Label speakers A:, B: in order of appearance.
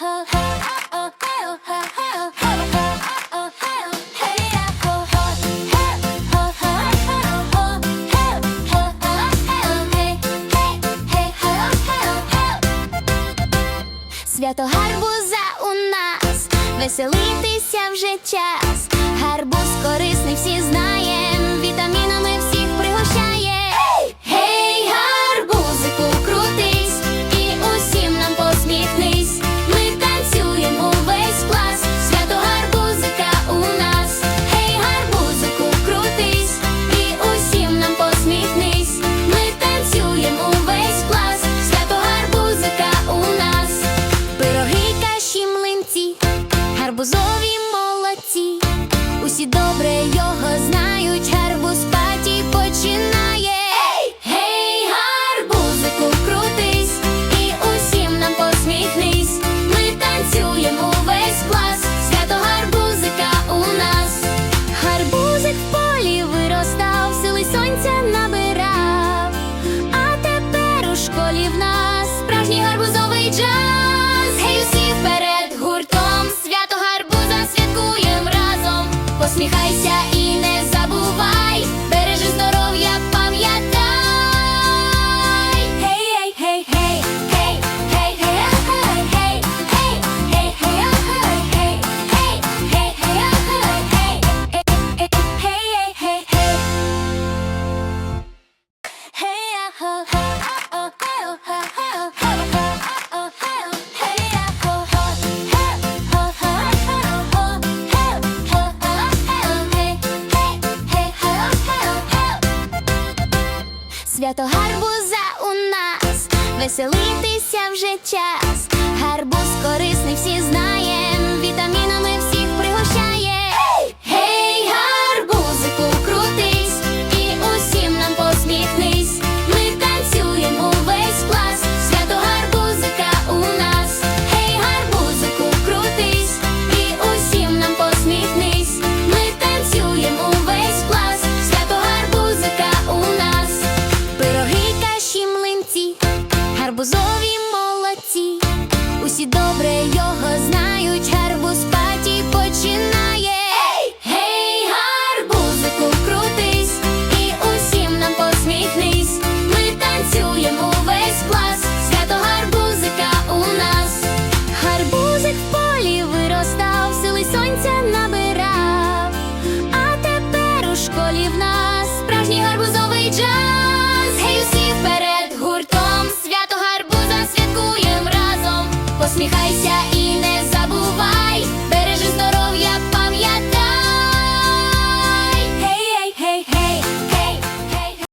A: Свято гарбуза у нас, веселитися вже час, гарбуз корисний всі знає. гарбузові молодці, усі добре його знають, гарбуз паті починає. Гей, гарбузику, крутись, і усім нам посміхнись. Ми танцюємо весь клас, свято гарбузика у нас. Гарбузик в полі виростав, сили сонця набирав, а тепер у школі в нас справжній гарбузовий джаз. Свято гарбуза у нас, веселитися вже час, гарбуз корисний, всі знаємо. вітамінами. добре.